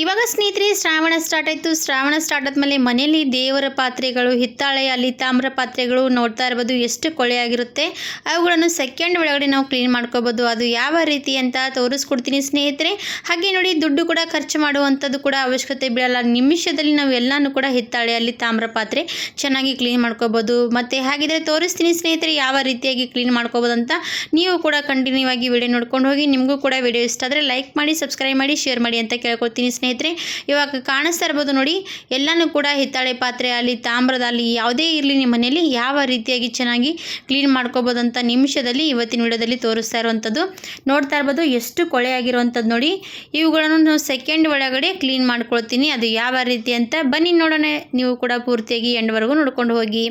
ಇವಾಗ ಸ್ನೇಹಿತರೆ, ಶ್ರಾವಣ ಸ್ಟಾರ್ಟ್ ಆಯಿತು. ಶ್ರಾವಣ ಸ್ಟಾರ್ಟ್ ಆದಮೇಲೆ ಮನೆಯಲ್ಲಿ ದೇವರ ಪಾತ್ರೆಗಳು, ಹಿತ್ತಾಳೆ, ಅಲ್ಲಿ ತಾಮ್ರ ಪಾತ್ರೆಗಳು ನೋಡ್ತಾ ಇರ್ಬೋದು. ಎಷ್ಟು ಕೊಳೆಯಾಗಿರುತ್ತೆ ಅವುಗಳನ್ನು ಸೆಕೆಂಡ್ ಒಳಗಡೆ ನಾವು ಕ್ಲೀನ್ ಮಾಡ್ಕೋಬೋದು. ಅದು ಯಾವ ರೀತಿ ಅಂತ ತೋರಿಸ್ಕೊಡ್ತೀನಿ ಸ್ನೇಹಿತರೆ. ಹಾಗೆ ನೋಡಿ, ದುಡ್ಡು ಕೂಡ ಖರ್ಚು ಮಾಡುವಂಥದ್ದು ಕೂಡ ಅವಶ್ಯಕತೆ ಬೀಳಲ್ಲ. ನಿಮಿಷದಲ್ಲಿ ನಾವು ಎಲ್ಲನೂ ಕೂಡ ಹಿತ್ತಾಳೆ, ಅಲ್ಲಿ ತಾಮ್ರ ಪಾತ್ರೆ ಚೆನ್ನಾಗಿ ಕ್ಲೀನ್ ಮಾಡ್ಕೋಬೋದು. ಮತ್ತು ಹಾಗಿದ್ರೆ ತೋರಿಸ್ತೀನಿ ಸ್ನೇಹಿತರೆ, ಯಾವ ರೀತಿಯಾಗಿ ಕ್ಲೀನ್ ಮಾಡ್ಕೋಬೋದು ಅಂತ ನೀವು ಕೂಡ ಕಂಟಿನ್ಯೂ ಆಗಿ ವಿಡಿಯೋ ನೋಡ್ಕೊಂಡು ಹೋಗಿ, ನಿಮಗೂ ಕೂಡ ವಿಡಿಯೋ ಇಷ್ಟ ಆದರೆ ಲೈಕ್ ಮಾಡಿ ಸಬ್ಸ್ಕ್ರೈಬ್ ಮಾಡಿ ಶೇರ್ ಮಾಡಿ ಅಂತ ಕೇಳ್ಕೊಳ್ತೀನಿ ಸ್ನೇಹಿತರೆ. ಇವಾಗ ಕಾಣಿಸ್ತಾ ಇರ್ಬೋದು ನೋಡಿ, ಎಲ್ಲನೂ ಕೂಡ ಹಿತ್ತಾಳೆ ಪಾತ್ರೆ ಅಲ್ಲಿ, ತಾಮ್ರದ ಅಲ್ಲಿ ಯಾವುದೇ ಇರಲಿ ನಿಮ್ಮ ಮನೆಯಲ್ಲಿ, ಯಾವ ರೀತಿಯಾಗಿ ಚೆನ್ನಾಗಿ ಕ್ಲೀನ್ ಮಾಡ್ಕೋಬೋದು ಅಂತ ನಿಮಿಷದಲ್ಲಿ ಇವತ್ತಿನ ವಿಡಿಯೋದಲ್ಲಿ ತೋರಿಸ್ತಾ ಇರುವಂಥದ್ದು. ನೋಡ್ತಾ ಇರ್ಬೋದು, ಎಷ್ಟು ಕೊಳೆ ಆಗಿರುವಂಥದ್ದು ನೋಡಿ. ಇವುಗಳನ್ನು ಸೆಕೆಂಡ್ ಒಳಗಡೆ ಕ್ಲೀನ್ ಮಾಡ್ಕೊಳ್ತೀನಿ. ಅದು ಯಾವ ರೀತಿ ಅಂತ ಬನ್ನಿ ನೋಡೋಣ. ನೀವು ಕೂಡ ಪೂರ್ತಿಯಾಗಿ ಎಂಡ್ವರೆಗೂ ನೋಡ್ಕೊಂಡು ಹೋಗಿ.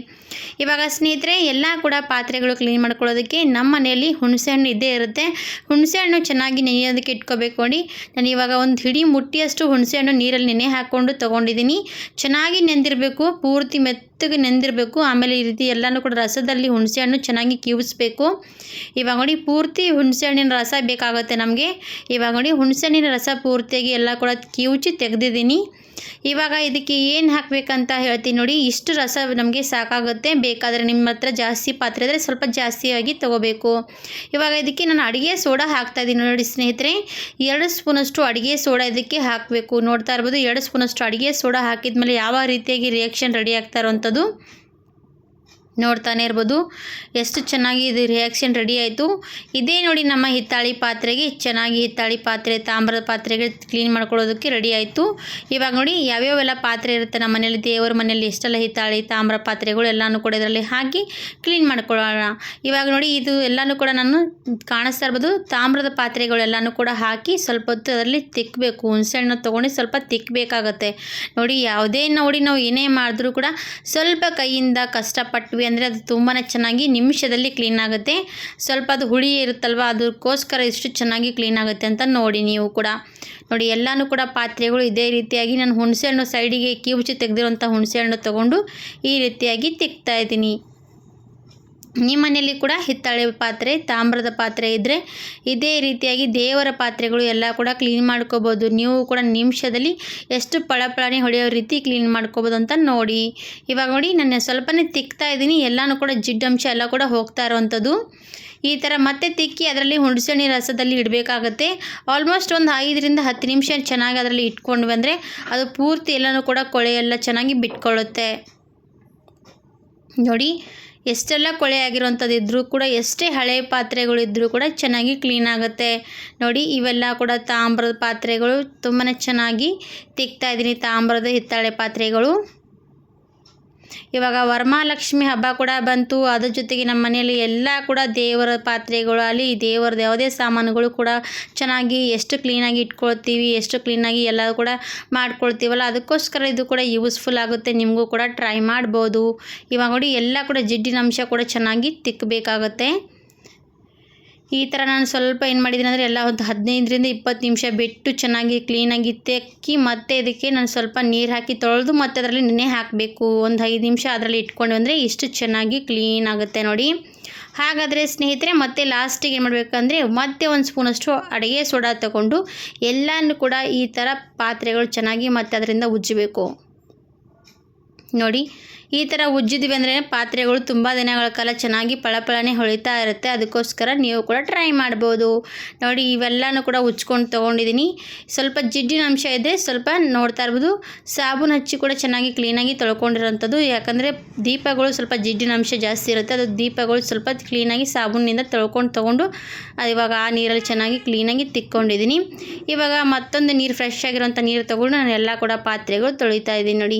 ಇವಾಗ ಸ್ನೇಹಿತರೆ, ಎಲ್ಲ ಕೂಡ ಪಾತ್ರೆಗಳು ಕ್ಲೀನ್ ಮಾಡ್ಕೊಳ್ಳೋದಕ್ಕೆ ನಮ್ಮ ಮನೆಯಲ್ಲಿ ಹುಣಸೆ ಹಣ್ಣು ಇದ್ದೇ ಇರುತ್ತೆ. ಹುಣಸೆ ಹಣ್ಣು ಚೆನ್ನಾಗಿ ನೆನೆಯೋದಕ್ಕೆ ಇಟ್ಕೋಬೇಕು ನೋಡಿ. ನಾನು ಇವಾಗ ಒಂದು ಹಿಡಿ ಮುಟ್ಟಿಯಷ್ಟು ಹುಣಸೆ ಹಣ್ಣು ನೀರಲ್ಲಿ ನೆನೆ ಹಾಕ್ಕೊಂಡು ತೊಗೊಂಡಿದ್ದೀನಿ. ಚೆನ್ನಾಗಿ ನೆಂದಿರಬೇಕು, ಪೂರ್ತಿ ಮೆತ್ತಗೆ ನೆಂದಿರಬೇಕು. ಆಮೇಲೆ ಈ ರೀತಿ ಎಲ್ಲನೂ ಕೂಡ ರಸದಲ್ಲಿ ಹುಣಸೆ ಹಣ್ಣು ಚೆನ್ನಾಗಿ ಕಿವಿಸ್ಬೇಕು. ಇವಾಗ ನೋಡಿ ಪೂರ್ತಿ ಹುಣಸೆ ಹಣ್ಣಿನ ರಸ ಬೇಕಾಗುತ್ತೆ ನಮಗೆ. ಇವಾಗ ನೋಡಿ ಹುಣಸೆ ಹಣ್ಣಿನ ರಸ ಪೂರ್ತಿಯಾಗಿ ಎಲ್ಲ ಕೂಡ ಕಿವುಚಿ ತೆಗೆದಿದ್ದೀನಿ. ಇವಾಗ ಇದಕ್ಕೆ ಏನು ಹಾಕಬೇಕಂತ ಹೇಳ್ತೀನಿ ನೋಡಿ, ಇಷ್ಟು ರಸ ನಮಗೆ ಸಾಕಾಗುತ್ತೆ. ಬೇಕಾದರೆ ನಿಮ್ಮ ಹತ್ರ ಜಾಸ್ತಿ ಪಾತ್ರೆ ಇದ್ದರೆ ಸ್ವಲ್ಪ ಜಾಸ್ತಿಯಾಗಿ ತೊಗೋಬೇಕು. ಇವಾಗ ಇದಕ್ಕೆ ನಾನು ಅಡುಗೆ ಸೋಡಾ ಹಾಕ್ತಾ ಇದ್ದೀನಿ ನೋಡಿ ಸ್ನೇಹಿತರೆ. ಎರಡು ಸ್ಪೂನಷ್ಟು ಅಡುಗೆ ಸೋಡಾ ಇದಕ್ಕೆ ಹಾಕಬೇಕು. ನೋಡ್ತಾ ಇರ್ಬೋದು, ಎರಡು ಸ್ಪೂನಷ್ಟು ಅಡುಗೆ ಸೋಡಾ ಹಾಕಿದ ಮೇಲೆ ಯಾವ ರೀತಿಯಾಗಿ ರಿಯಾಕ್ಷನ್ ರೆಡಿ ಆಗ್ತಾ ಇರೋವಂಥದ್ದು? ನೋಡ್ತಾನೆ ಇರ್ಬೋದು. ಎಷ್ಟು ಚೆನ್ನಾಗಿ ಇದು ರಿಯಾಕ್ಷನ್ ರೆಡಿ ಆಯಿತು. ಇದೇ ನೋಡಿ ನಮ್ಮ ಹಿತ್ತಾಳಿ ಪಾತ್ರೆಗೆ ಚೆನ್ನಾಗಿ ಹಿತ್ತಾಳಿ ಪಾತ್ರೆ, ತಾಮ್ರದ ಪಾತ್ರೆಗೆ ಕ್ಲೀನ್ ಮಾಡ್ಕೊಳ್ಳೋದಕ್ಕೆ ರೆಡಿ ಆಯಿತು. ಇವಾಗ ನೋಡಿ ಯಾವ್ಯಾವೆಲ್ಲ ಪಾತ್ರೆ ಇರುತ್ತೆ ನಮ್ಮ ಮನೇಲಿ ದೇವರ ಮನೆಯಲ್ಲಿ ಎಷ್ಟೆಲ್ಲ ಹಿತ್ತಾಳಿ, ತಾಮ್ರ ಪಾತ್ರೆಗಳು ಎಲ್ಲನೂ ಕೂಡ ಇದರಲ್ಲಿ ಹಾಕಿ ಕ್ಲೀನ್ ಮಾಡ್ಕೊಳ್ಳೋಣ. ಇವಾಗ ನೋಡಿ ಇದು ಎಲ್ಲನೂ ಕೂಡ ನಾನು ಕಾಣಿಸ್ತಾ ಇರ್ಬೋದು. ತಾಮ್ರದ ಪಾತ್ರೆಗಳೆಲ್ಲನೂ ಕೂಡ ಹಾಕಿ ಸ್ವಲ್ಪ ಹೊತ್ತು ಅದರಲ್ಲಿ ತಿಕ್ಕಬೇಕು ಹುಣಸೆಹಣ್ಣು ತೊಗೊಂಡು ಸ್ವಲ್ಪ ತಿಕ್ಕಬೇಕಾಗತ್ತೆ ನೋಡಿ ಯಾವುದೇ ನೋಡಿ ನಾವು ಏನೇ ಮಾಡಿದ್ರೂ ಕೂಡ ಸ್ವಲ್ಪ ಕೈಯಿಂದ ಕಷ್ಟಪಟ್ವಿ ಅಂದರೆ ಅದು ತುಂಬಾ ಚೆನ್ನಾಗಿ ನಿಮಿಷದಲ್ಲಿ ಕ್ಲೀನ್ ಆಗುತ್ತೆ. ಸ್ವಲ್ಪ ಅದು ಹುಳಿ ಇರುತ್ತಲ್ವ, ಅದಕ್ಕೋಸ್ಕರ ಎಷ್ಟು ಚೆನ್ನಾಗಿ ಕ್ಲೀನ್ ಆಗುತ್ತೆ ಅಂತ ನೋಡಿ ನೀವು ಕೂಡ. ನೋಡಿ, ಎಲ್ಲಾನು ಕೂಡ ಪಾತ್ರೆಗಳು ಇದೇ ರೀತಿಯಾಗಿ ನಾನು ಹುಣಸೆಹಣ್ಣು ಸೈಡಿಗೆ ಕಿವುಚಿ ಹುಣಸೆ ಹುಣಸೆಹಣ್ಣು ತೊಗೊಂಡು ಈ ರೀತಿಯಾಗಿ ತೆಗ್ತಾ ಇದ್ದೀನಿ. ನಿಮ್ಮ ಮನೆಯಲ್ಲಿ ಕೂಡ ಹಿತ್ತಾಳೆ ಪಾತ್ರೆ, ತಾಮ್ರದ ಪಾತ್ರೆ ಇದ್ದರೆ ಇದೇ ರೀತಿಯಾಗಿ ದೇವರ ಪಾತ್ರೆಗಳು ಎಲ್ಲ ಕೂಡ ಕ್ಲೀನ್ ಮಾಡ್ಕೋಬೋದು. ನೀವು ಕೂಡ ನಿಮಿಷದಲ್ಲಿ ಎಷ್ಟು ಪಳಪಳನೆ ಹೊಡೆಯೋ ರೀತಿ ಕ್ಲೀನ್ ಮಾಡ್ಕೋಬೋದು ಅಂತ ನೋಡಿ. ಇವಾಗ ನೋಡಿ ನಾನು ಸ್ವಲ್ಪನೇ ತಿಕ್ತಾ ಇದ್ದೀನಿ. ಎಲ್ಲನೂ ಕೂಡ ಜಿಡ್ಡಂಶ ಎಲ್ಲ ಕೂಡ ಹೋಗ್ತಾ ಇರುವಂಥದ್ದು. ಈ ಥರ ಮತ್ತೆ ತಿಕ್ಕಿ ಅದರಲ್ಲಿ ಹುಣಸೆಹಣ್ಣಿ ರಸದಲ್ಲಿ ಇಡಬೇಕಾಗತ್ತೆ. ಆಲ್ಮೋಸ್ಟ್ ಒಂದು ಐದರಿಂದ ಹತ್ತು ನಿಮಿಷ ಚೆನ್ನಾಗಿ ಅದರಲ್ಲಿ ಇಟ್ಕೊಂಡು ಬಂದರೆ ಅದು ಪೂರ್ತಿ ಎಲ್ಲನೂ ಕೂಡ ಕೊಳೆಯೆಲ್ಲ ಚೆನ್ನಾಗಿ ಬಿಟ್ಕೊಳ್ಳುತ್ತೆ. ನೋಡಿ ಎಷ್ಟೆಲ್ಲ ಕೊಳೆ ಆಗಿರುವಂಥದ್ದು ಇದ್ದರೂ ಕೂಡ ಎಷ್ಟೇ ಹಳೆ ಪಾತ್ರೆಗಳಿದ್ದರೂ ಕೂಡ ಚೆನ್ನಾಗಿ ಕ್ಲೀನ್ ಆಗುತ್ತೆ. ನೋಡಿ, ಇವೆಲ್ಲ ಕೂಡ ತಾಮ್ರದ ಪಾತ್ರೆಗಳು ತುಂಬಾ ಚೆನ್ನಾಗಿ ತಿಕ್ತಾ ಇದ್ದೀನಿ. ತಾಮ್ರದ ಹಿತ್ತಾಳೆ ಪಾತ್ರೆಗಳು. ಇವಾಗ ವರಮಹಾಲಕ್ಷ್ಮಿ ಹಬ್ಬ ಕೂಡ ಬಂತು. ಅದ್ರ ಜೊತೆಗೆ ನಮ್ಮ ಮನೆಯಲ್ಲಿ ಎಲ್ಲ ಕೂಡ ದೇವರ ಪಾತ್ರೆಗಳು, ಅಲ್ಲಿ ದೇವರದ್ದು ಯಾವುದೇ ಸಾಮಾನುಗಳು ಕೂಡ ಚೆನ್ನಾಗಿ ಎಷ್ಟು ಕ್ಲೀನಾಗಿ ಇಟ್ಕೊಳ್ತೀವಿ, ಎಷ್ಟು ಕ್ಲೀನಾಗಿ ಎಲ್ಲ ಕೂಡ ಮಾಡ್ಕೊಳ್ತೀವಲ್ಲ, ಅದಕ್ಕೋಸ್ಕರ ಇದು ಕೂಡ ಯೂಸ್ಫುಲ್ ಆಗುತ್ತೆ. ನಿಮಗೂ ಕೂಡ ಟ್ರೈ ಮಾಡ್ಬೋದು. ಇವಾಗ ನೋಡಿ, ಎಲ್ಲ ಕೂಡ ಜಿಡ್ಡಿನ ಅಂಶ ಕೂಡ ಚೆನ್ನಾಗಿ ತಿಕ್ಕಬೇಕಾಗತ್ತೆ ಈ ಥರ ನಾನು ಸ್ವಲ್ಪ ಏನು ಮಾಡಿದ್ದೀನಿ ಅಂದರೆ ಎಲ್ಲ ಒಂದು ಹದಿನೈದರಿಂದ ಇಪ್ಪತ್ತು ನಿಮಿಷ ಬಿಟ್ಟು ಚೆನ್ನಾಗಿ ಕ್ಲೀನಾಗಿ ತೆಕ್ಕಿ ಮತ್ತೆ ಇದಕ್ಕೆ ನಾನು ಸ್ವಲ್ಪ ನೀರು ಹಾಕಿ ತೊಳೆದು ಮತ್ತೆ ಅದರಲ್ಲಿ ನೆನೆ ಹಾಕಬೇಕು. ಒಂದು ಐದು ನಿಮಿಷ ಅದರಲ್ಲಿ ಇಟ್ಕೊಂಡು ಅಂದರೆ ಇಷ್ಟು ಚೆನ್ನಾಗಿ ಕ್ಲೀನ್ ಆಗುತ್ತೆ ನೋಡಿ. ಹಾಗಾದರೆ ಸ್ನೇಹಿತರೆ, ಮತ್ತೆ ಲಾಸ್ಟಿಗೆ ಏನು ಮಾಡಬೇಕಂದ್ರೆ ಮತ್ತೆ ಒಂದು ಸ್ಪೂನಷ್ಟು ಅಡುಗೆ ಸೋಡಾ ತಗೊಂಡು ಎಲ್ಲನೂ ಕೂಡ ಈ ಥರ ಪಾತ್ರೆಗಳು ಚೆನ್ನಾಗಿ ಮತ್ತೆ ಅದರಿಂದ ಉಜ್ಜಬೇಕು. ನೋಡಿ, ಈ ಥರ ಉಜ್ಜಿದ್ವಿ ಅಂದರೆ ಪಾತ್ರೆಗಳು ತುಂಬ ದಿನಗಳ ಕಾಲ ಚೆನ್ನಾಗಿ ಪಳಪಳನೆ ಹೊಳಿತಾ ಇರುತ್ತೆ. ಅದಕ್ಕೋಸ್ಕರ ನೀವು ಕೂಡ ಟ್ರೈ ಮಾಡ್ಬೋದು. ನೋಡಿ, ಇವೆಲ್ಲನೂ ಕೂಡ ಉಜ್ಕೊಂಡು ತೊಗೊಂಡಿದ್ದೀನಿ. ಸ್ವಲ್ಪ ಜಿಡ್ಡಿನ ಅಂಶ ಇದೆ ಸ್ವಲ್ಪ ನೋಡ್ತಾ ಇರ್ಬೋದು. ಸಾಬೂನು ಹಚ್ಚಿ ಕೂಡ ಚೆನ್ನಾಗಿ ಕ್ಲೀನಾಗಿ ತೊಳ್ಕೊಂಡಿರೋಂಥದ್ದು. ಯಾಕಂದರೆ ದೀಪಗಳು ಸ್ವಲ್ಪ ಜಿಡ್ಡಿನ ಅಂಶ ಜಾಸ್ತಿ ಇರುತ್ತೆ. ಅದು ದೀಪಗಳು ಸ್ವಲ್ಪ ಕ್ಲೀನಾಗಿ ಸಾಬೂನಿಂದ ತೊಳ್ಕೊಂಡು ತೊಗೊಂಡು ಇವಾಗ ಆ ನೀರಲ್ಲಿ ಚೆನ್ನಾಗಿ ಕ್ಲೀನಾಗಿ ತಿಕ್ಕೊಂಡಿದ್ದೀನಿ. ಇವಾಗ ಮತ್ತೊಂದು ನೀರು ಫ್ರೆಶ್ ಆಗಿರೋಂಥ ನೀರು ತೊಗೊಂಡು ನಾನು ಎಲ್ಲ ಕೂಡ ಪಾತ್ರೆಗಳು ತೊಳಿತಾ ಇದ್ದೀನಿ. ನೋಡಿ,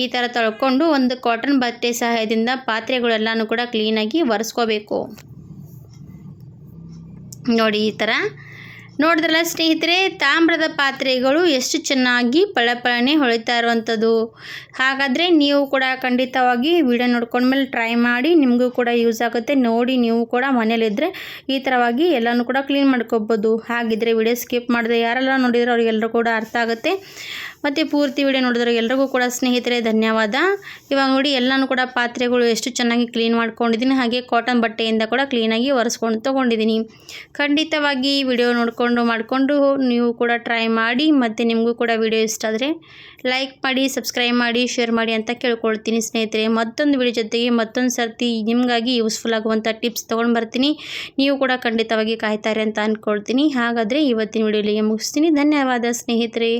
ಈ ಥರ ತೊಳ್ಕೊಂಡು ಒಂದು ಕಾಟನ್ ಬಟ್ಟೆ ಸಹಾಯದಿಂದ ಪಾತ್ರೆಗಳೆಲ್ಲನೂ ಕೂಡ ಕ್ಲೀನಾಗಿ ಒರೆಸ್ಕೋಬೇಕು. ನೋಡಿ ಈ ಥರ ನೋಡಿದ್ರಲ್ಲ ಸ್ನೇಹಿತರೆ, ತಾಮ್ರದ ಪಾತ್ರೆಗಳು ಎಷ್ಟು ಚೆನ್ನಾಗಿ ಪಳಪಳನೆ ಹೊಳಿತಾ ಇರುವಂಥದ್ದು. ಹಾಗಾದರೆ ನೀವು ಕೂಡ ಖಂಡಿತವಾಗಿ ವಿಡಿಯೋ ನೋಡ್ಕೊಂಡ್ಮೇಲೆ ಟ್ರೈ ಮಾಡಿ, ನಿಮಗೂ ಕೂಡ ಯೂಸ್ ಆಗುತ್ತೆ. ನೋಡಿ ನೀವು ಕೂಡ ಮನೇಲಿದ್ದರೆ ಈ ಥರವಾಗಿ ಎಲ್ಲನೂ ಕೂಡ ಕ್ಲೀನ್ ಮಾಡ್ಕೋಬೋದು. ಹಾಗಿದ್ರೆ ವಿಡಿಯೋ ಸ್ಕಿಪ್ ಮಾಡಿದೆ ಯಾರೆಲ್ಲ ನೋಡಿದರೆ ಅವ್ರಿಗೆಲ್ಲರೂ ಕೂಡ ಅರ್ಥ ಆಗುತ್ತೆ. ಮತ್ತು ಪೂರ್ತಿ ವಿಡಿಯೋ ನೋಡಿದ್ರೆ ಎಲ್ರಿಗೂ ಕೂಡ ಸ್ನೇಹಿತರೆ ಧನ್ಯವಾದ. ಇವಾಗ ನೋಡಿ ಎಲ್ಲನೂ ಕೂಡ ಪಾತ್ರೆಗಳು ಎಷ್ಟು ಚೆನ್ನಾಗಿ ಕ್ಲೀನ್ ಮಾಡ್ಕೊಂಡಿದ್ದೀನಿ. ಹಾಗೆ ಕಾಟನ್ ಬಟ್ಟೆಯಿಂದ ಕೂಡ ಕ್ಲೀನಾಗಿ ಒರೆಸ್ಕೊಂಡು ತೊಗೊಂಡಿದ್ದೀನಿ. ಖಂಡಿತವಾಗಿ ವಿಡಿಯೋ ನೋಡ್ಕೊಂಡು ಮಾಡಿಕೊಂಡು ನೀವು ಕೂಡ ಟ್ರೈ ಮಾಡಿ ಮತ್ತು ನಿಮಗೂ ಕೂಡ ವಿಡಿಯೋ ಇಷ್ಟ ಆದರೆ ಲೈಕ್ ಮಾಡಿ ಸಬ್ಸ್ಕ್ರೈಬ್ ಮಾಡಿ ಶೇರ್ ಮಾಡಿ ಅಂತ ಕೇಳ್ಕೊಳ್ತೀನಿ ಸ್ನೇಹಿತರೆ. ಮತ್ತೊಂದು ವಿಡಿಯೋ ಜೊತೆಗೆ ಮತ್ತೊಂದು ಸರ್ತಿ ನಿಮಗಾಗಿ ಯೂಸ್ಫುಲ್ ಆಗುವಂಥ ಟಿಪ್ಸ್ ತೊಗೊಂಡು ಬರ್ತೀನಿ. ನೀವು ಕೂಡ ಖಂಡಿತವಾಗಿ ಕಾಯ್ತಾರೆ ಅಂತ ಅಂದ್ಕೊಳ್ತೀನಿ ಹಾಗಾದರೆ ಇವತ್ತಿನ ವಿಡಿಯೋಲಿಗೆ ಮುಗಿಸ್ತೀನಿ. ಧನ್ಯವಾದ ಸ್ನೇಹಿತರೆ.